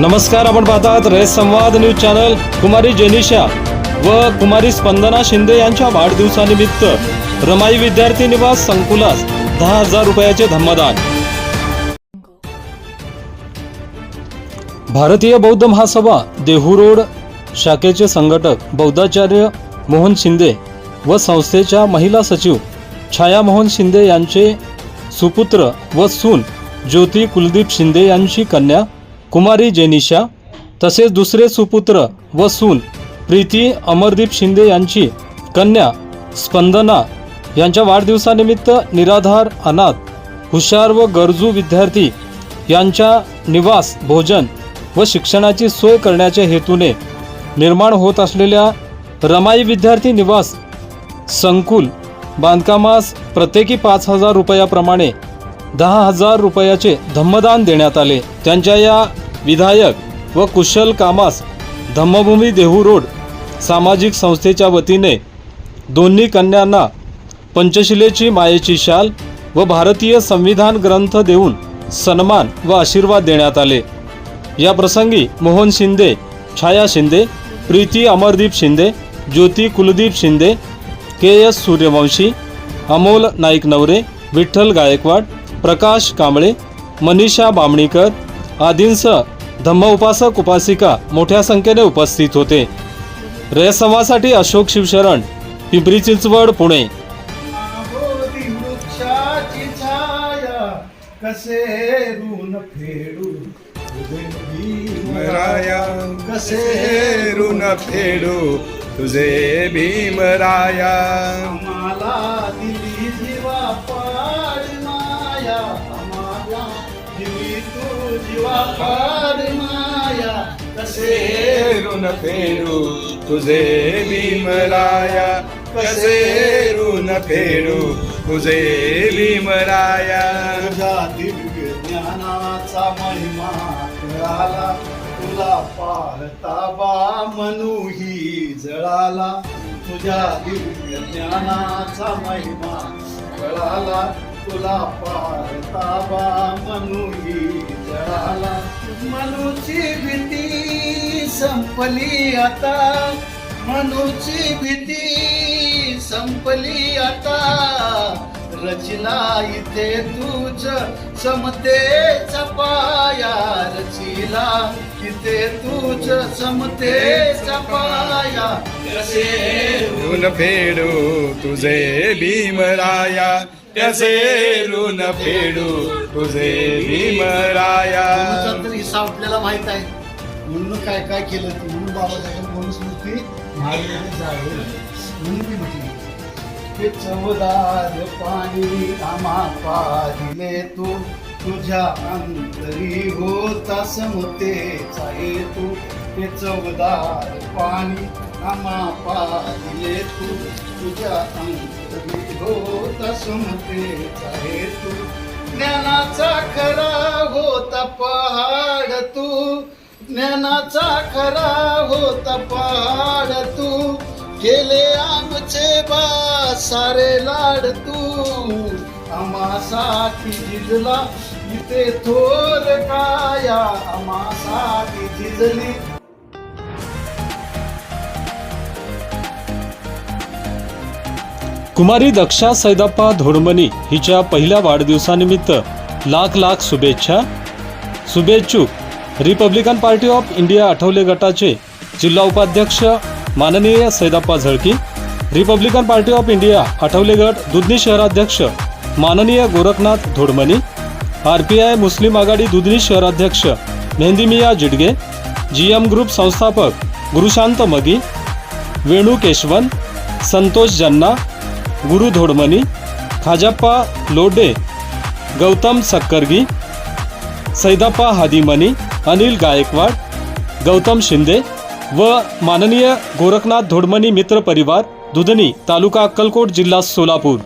नमस्कार आपण पाहतात रेस संवाद न्यूज चॅनल. कुमारी जेनिशा व कुमारी स्पंदना शिंदे यांच्या वाढदिवसानिमित्त रमाई विद्यार्थी निवास संकुलास दहा हजार रुपयाचे धम्मदान. भारतीय बौद्ध महासभा देहू रोड शाखेचे संघटक बौद्धाचार्य मोहन शिंदे व संस्थेच्या महिला सचिव छाया मोहन शिंदे यांचे सुपुत्र व सून ज्योती कुलदीप शिंदे यांची कन्या कुमारी जेनिशा तसेच दुसरे सुपुत्र व सून प्रीती अमरदीप शिंदे यांची कन्या स्पंदना यांच्या वाढदिवसानिमित्त निराधार अनाथ हुशार व गरजू विद्यार्थी यांच्या निवास भोजन व शिक्षणाची सोय करण्याच्या हेतूने निर्माण होत असलेल्या रमाई विद्यार्थी निवास संकुल बांधकामास प्रत्येकी पाच हजार रुपयाप्रमाणे दहा हजार रुपयाचे धम्मदान देण्यात आले. त्यांच्या या विधायक व कुशल कामास धम्मभूमी देहू रोड सामाजिक संस्थेच्या वतीने दोन्ही कन्यांना पंचशिलेची मायेची शाल व भारतीय संविधान ग्रंथ देऊन सन्मान व आशीर्वाद देण्यात आले. या प्रसंगी मोहन शिंदे छाया शिंदे प्रीती अमरदीप शिंदे ज्योती कुलदीप शिंदे के एस सूर्यवंशी अमोल नाईक नवरे विठ्ठल गायकवाड प्रकाश कांबळे मनीषा बामणीकर आदींसह धम्म उपासक उपासिका मोठ्या संख्येने उपस्थित होते. रेसंवासाठी अशोक शिवशरण पिंपरी चिंचवड पुणे. कसे ऋण फेडू? भीमराया कसे ऋण फेडू? तुझे भीमराया मला दिली तू जीवा पाड माया कसे ऋण फेडू तुझे भीमराया? कसे ऋण फेडू तुझे भीमराया? तुझ्या दिव्य ज्ञानाचा महिमा कळाला तुला पाहता मनूही जळाला. तुझ्या दिव्य ज्ञानाचा महिमा कळाला तुला पाहता बा मनुही जळाला मनुची भीती संपली आता. मनुची भीती संपली आता. रचला इथे तुझ समतेचा पाया रचिला इथे तुझ समतेचा पाया कसे ऋण फेडू तुझे भीमराया कसे ऋण फेडू तुझे भीमराया? तुमचा तर हिस्सा आपल्याला माहीत आहे. म्हणून काय काय केलं ते? म्हणून बाबासाहेब मनुस्मृती महाराजांनी जावे म्हणून मी म्हटली हे चवदार पाणी आम्हा पाहिले तू. तुझ्या अंतरी होता समतेचा हेतू हे चवदार पाणी आम्हा पाहिले तू. तुझ्या अंतरी होता समतेचा हेतू ज्ञानाचा खरा होता पहाड तू. ज्ञानाचा खरा होता पहाड तू. केले आमचे बा सारे लाड तू. आम्हासाठी झिजला इथे थोर काया. आम्हासाठी झिजली कुमारी दक्षा सैदप्पा धोडमनी हिच्या पहिल्या वाढदिवसानिमित्त लाख लाख शुभेच्छा. शुभेच्छुक. Republican Party of India Athawale गटाचे जिल्हा उपाध्यक्ष माननीय Saidappa Zalki Republican Party of India Athawale गट दुधनी शहराध्यक्ष माननीय Gorakhnath Dhodmani R P I मुस्लिम आघाडी दुधनी शहराध्यक्ष मेहंदीमिया जिडगे जी एम ग्रुप संस्थापक गुरुशांत मगी वेणू केशवन संतोष जन्ना गुरु धोडमनी खाजाप्पा लोडे गौतम सक्करगी सैदाप्पा हादिमनी अनिल गायकवाड गौतम शिंदे व माननीय गोरखनाथ धोडमनी मित्र परिवार दुधनी तालुका अक्कलकोट जिल्हा सोलापूर